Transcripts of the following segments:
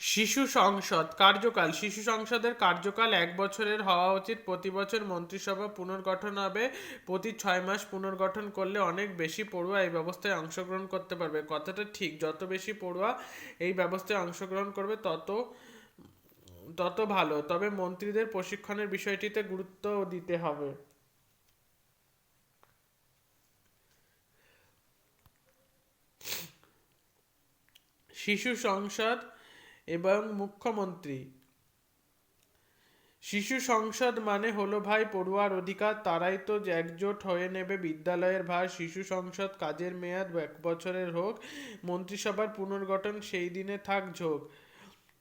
শিশু সংসদ, কার্যকাল। শিশু সংসদের কার্যকাল এক বছরের হওয়া উচিত। প্রতি বছর মন্ত্রিসভা পুনর্গঠন হবে। প্রতি ছয় মাস পুনর্গঠন করলে অনেক বেশি পড়ুয়া এই ব্যবস্থায় অংশগ্রহণ করতে পারবে। কথাটা ঠিক, যত বেশি পড়ুয়া এই ব্যবস্থায় অংশগ্রহণ করবে, তত তত ভালো। তবে মন্ত্রীদের প্রশিক্ষণের বিষয়টিতে গুরুত্ব দিতে হবে। শিশু সংসদ এবং মুখ্যমন্ত্রী। শিশু সংসদ মানে হলো ভাই পড়ুয়ার অধিকার, তারাই তো একজোট হয়ে নেবে বিদ্যালয়ের ভার। শিশু সংসদ কাজের মেয়াদ এক বছরের হোক, মন্ত্রিসভার পুনর্গঠন সেই দিনে থাক ঝোঁক।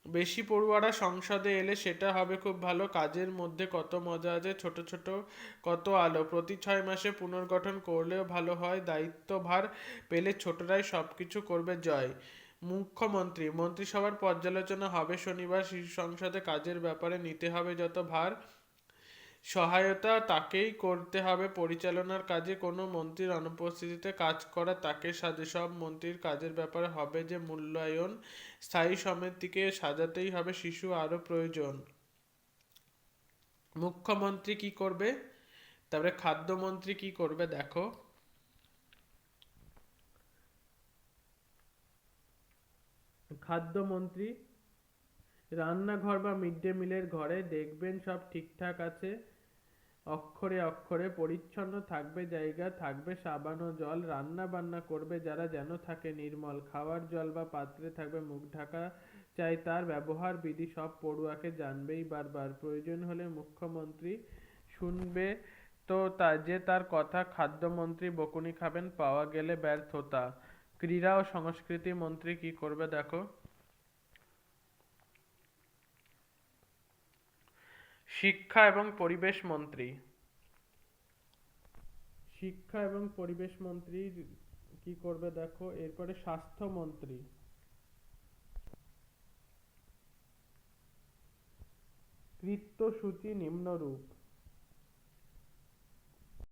বেশি পড়ুয়ারা সংসদে এলে সেটা হবে খুব ভালো, কাজের মধ্যে কত মজা আছে, ছোট ছোট কত আলো। প্রতি ছয় মাসে পুনর্গঠন করলেও ভালো হয়, দায়িত্বভার পেলে ছোটরাই সবকিছু করবে জয়। মুখ্যমন্ত্রী মন্ত্রিসভার পর্যালোচনা হবে শনিবার শিশু সংসদে কাজের ব্যাপারে নিতে হবে যত ভার, সহায়তা তাকেই করতে হবে, পরিচালনার কাজে কোনো মন্ত্রীর অনুপস্থিতিতে কাজ করা তাকে সাজে, সব মন্ত্রীর কাজের ব্যাপারে হবে যে মূল্যায়ন, স্থায়ী সমিতিকে সাজাতেই হবে, শিশু আরও প্রয়োজন। মুখ্যমন্ত্রী কি করবে? তারপরে খাদ্যমন্ত্রী কি করবে? দেখো। খাদ্যমন্ত্রী, রান্নাঘর বা মিড ডে মিলের ঘরে দেখবেন সব ঠিকঠাক আছে। অক্ষরে অক্ষরে পরিচ্ছন্ন থাকবে জায়গা, থাকবে সাবান ও জল। রান্না বান্না করবে যারা যেন থাকে নির্মল। খাওয়ার জল বা পাত্রে থাকবে মুখ ঢাকা চাই, তার ব্যবহার বিধি সব পড়ুয়াকে জানবেই বারবার। প্রয়োজন হলে মুখ্যমন্ত্রী শুনবে তো তা, যে তার কথা খাদ্যমন্ত্রী বকুনি খাবেন, পাওয়া গেলে ব্যর্থতা। ক্রীড়া ও সংস্কৃতি মন্ত্রী কি করবে দেখো? শিক্ষা এবং পরিবেশ মন্ত্রী। শিক্ষা এবং পরিবেশ মন্ত্রী কি করবে দেখো? এরপরে স্বাস্থ্য মন্ত্রী। কৃত্যসূচি নিম্নরূপ।